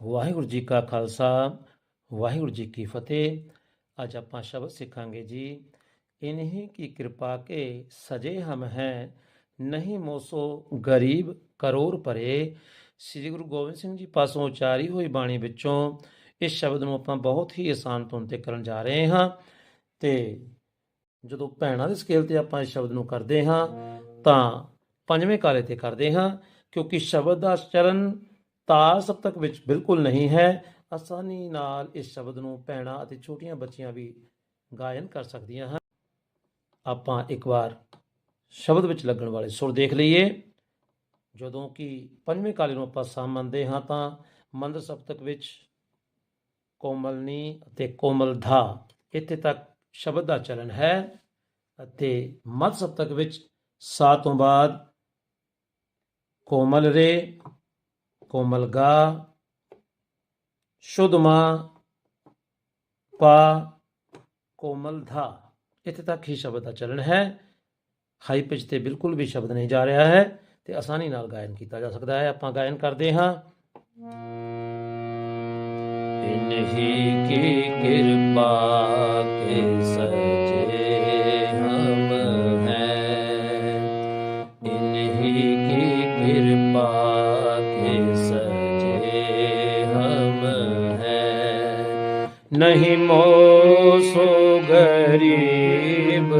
ਵਾਹਿਗੁਰੂ ਜੀ ਕਾ ਖਾਲਸਾ, ਵਾਹਿਗੁਰੂ ਜੀ ਕੀ ਫਤਿਹ। ਅੱਜ ਆਪਾਂ ਸ਼ਬਦ ਸਿੱਖਾਂਗੇ ਜੀ, ਇਨਹੀ ਕੀ ਕਿਰਪਾ ਕੇ ਸਜੇ ਹਮ ਹੈ, ਨਹੀਂ ਮੋਸੋ ਗਰੀਬ ਕਰੋੜ ਭਰੇ। ਸ੍ਰੀ ਗੁਰੂ ਗੋਬਿੰਦ ਸਿੰਘ ਜੀ ਪਾਸੋਂ ਉਚਾਰੀ ਹੋਈ ਬਾਣੀ ਵਿੱਚੋਂ ਇਸ ਸ਼ਬਦ ਨੂੰ ਆਪਾਂ ਬਹੁਤ ਹੀ ਆਸਾਨ ਧੁਨ ਤੇ ਕਰਨ ਜਾ ਰਹੇ ਹਾਂ ਤੇ ਜਦੋਂ ਭੈਣਾਂ ਦੇ ਸਕੇਲ ਤੇ ਆਪਾਂ ਇਸ ਸ਼ਬਦ ਨੂੰ ਕਰਦੇ ਹਾਂ ਤਾਂ ਪੰਜਵੇਂ ਕਾਲੇ ਤੇ ਕਰਦੇ ਹਾਂ, ਕਿਉਂਕਿ ਸ਼ਬਦ ਦਾ ਚਰਨ ਤਾਰ ਸਪਤਕ ਵਿੱਚ ਬਿਲਕੁਲ ਨਹੀਂ ਹੈ, ਆਸਾਨੀ ਨਾਲ ਇਸ ਸ਼ਬਦ ਨੂੰ ਭੈਣਾਂ ਅਤੇ ਛੋਟੀਆਂ ਬੱਚੀਆਂ ਵੀ ਗਾਇਨ ਕਰ ਸਕਦੀਆਂ ਹਨ। ਆਪਾਂ ਇੱਕ ਵਾਰ ਸ਼ਬਦ ਵਿੱਚ ਲੱਗਣ ਵਾਲੇ ਸੁਰ ਦੇਖ ਲਈਏ। ਜਦੋਂ ਕਿ ਪੰਜਵੇਂ ਕਾਲੇ ਨੂੰ ਆਪਾਂ ਸਾਮ ਮੰਨਦੇ ਹਾਂ ਤਾਂ ਮੰਦਰ ਸਪਤਕ ਵਿੱਚ ਕੋਮਲਨੀ ਅਤੇ ਕੋਮਲ ਧਾ ਇੱਥੇ ਤੱਕ ਸ਼ਬਦ ਦਾ ਚਲਨ ਹੈ ਅਤੇ ਮੱਧ ਸਪਤਕ ਵਿੱਚ ਸਾ ਤੋਂ ਬਾਅਦ ਕੋਮਲ ਰੇ ਕੋਮਲਗਾ ਸ਼ੁਦਮਾ ਪਾ ਕੋਮਲਧਾ ਇੱਥੇ ਤੱਕ ਹੀ ਸ਼ਬਦ ਦਾ ਚੱਲਣ ਹੈ। ਹਾਈ ਪਿਚ ਤੇ ਬਿਲਕੁਲ ਵੀ ਸ਼ਬਦ ਨਹੀਂ ਜਾ ਰਿਹਾ ਹੈ ਤੇ ਆਸਾਨੀ ਨਾਲ ਗਾਇਨ ਕੀਤਾ ਜਾ ਸਕਦਾ ਹੈ। ਆਪਾਂ ਗਾਇਨ ਕਰਦੇ ਹਾਂ। ਇਨਹੀ ਕੀ ਕਿਰਪਾ ਕੇ ਸਜੇ ਹਮ ਹੈ ਇਨਹੀ ਨਹੀਂ ਮੋਸੋ ਗਰੀਬ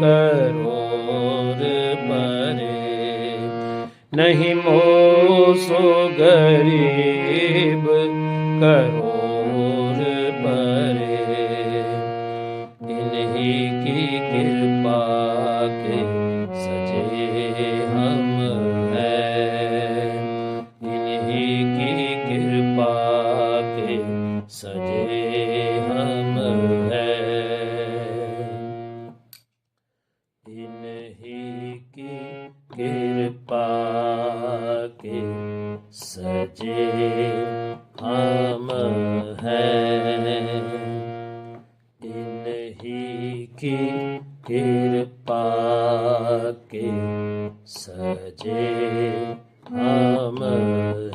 ਕਰੋਰ ਪਰੇ। ਨਹੀਂ ਮੋਸੋ ਗਰੀਬ ਕਰੋਰ ਪਰੇ। ਇਨਹੀ ਕੀ ਕਿਰਪਾ ਕੇ ਸਜੇ ਕਿਰਪਾ ਕੇ ਸਜੇ ਹਮ ਹੈ। ਇਨਹੀ ਕੀ ਕਿਰਪਾ ਕੇ ਸਜੇ ਹਮ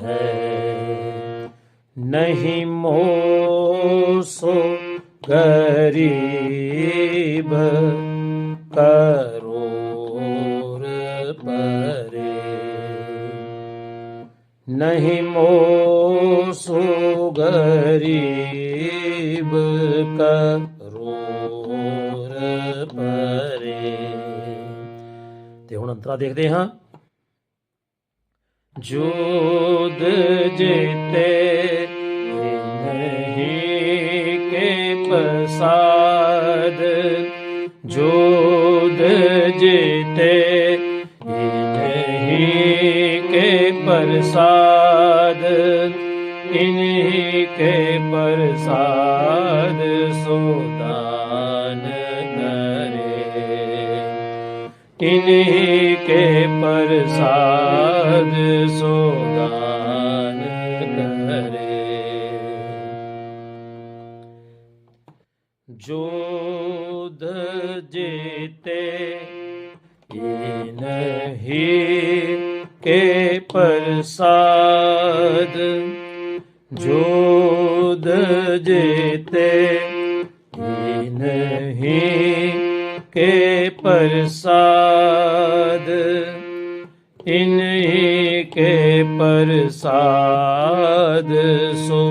ਹੈ। ਨਹੀਂ ਮੋਸੋ ਗਰੀਬ ਕਰ ਨਹੀਂ ਮੋਸੂ ਗਰੀਬ ਕਰੂਰ ਪਰੇ। ਤੇ ਹੁਣ ਅੰਤਰਾ ਦੇਖਦੇ ਹਾਂ। ਜੋਦ ਜਿਤੇ ਨਹੀਂ ਜੋਦ ਜਿਤੇ के प्रसाद इन्हीं के प्रसाद इन्हीं के प्रसाद जोध जीते प्रसाद। जोध जीते नहीं के प्रसाद। इन्हीं के प्रसाद सो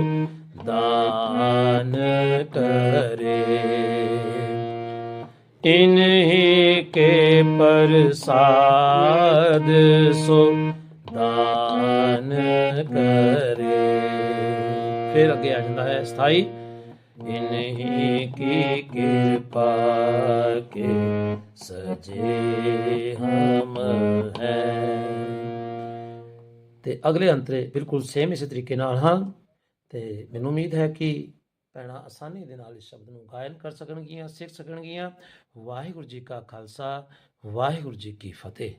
दान करे। इन्हीं के प्रसाद सो ਕਰੇ। ਫਿਰ ਅੱਗੇ ਆ ਜਾਂਦਾ ਹੈ 27 ਇਨਹੀ ਕੀ ਕਿਰਪਾ ਕੇ ਸਜੇ ਹਮ ਹੈ। ਤੇ ਅਗਲੇ ਅੰਤਰੇ ਬਿਲਕੁਲ ਸੇਮ ਇਸੇ ਤਰੀਕੇ ਨਾਲ, ਹਾਂ। ਤੇ ਮੈਨੂੰ ਉਮੀਦ ਹੈ ਕਿ ਭੈਣਾਂ ਆਸਾਨੀ ਦੇ ਨਾਲ ਇਸ ਸ਼ਬਦ ਨੂੰ ਗਾਇਨ ਕਰ ਸਕਣਗੀਆਂ, ਸਿੱਖ ਸਕਣਗੀਆਂ। ਵਾਹਿਗੁਰੂ ਜੀ ਕਾ ਖਾਲਸਾ, ਵਾਹਿਗੁਰੂ ਜੀ ਕੀ ਫਤਿਹ।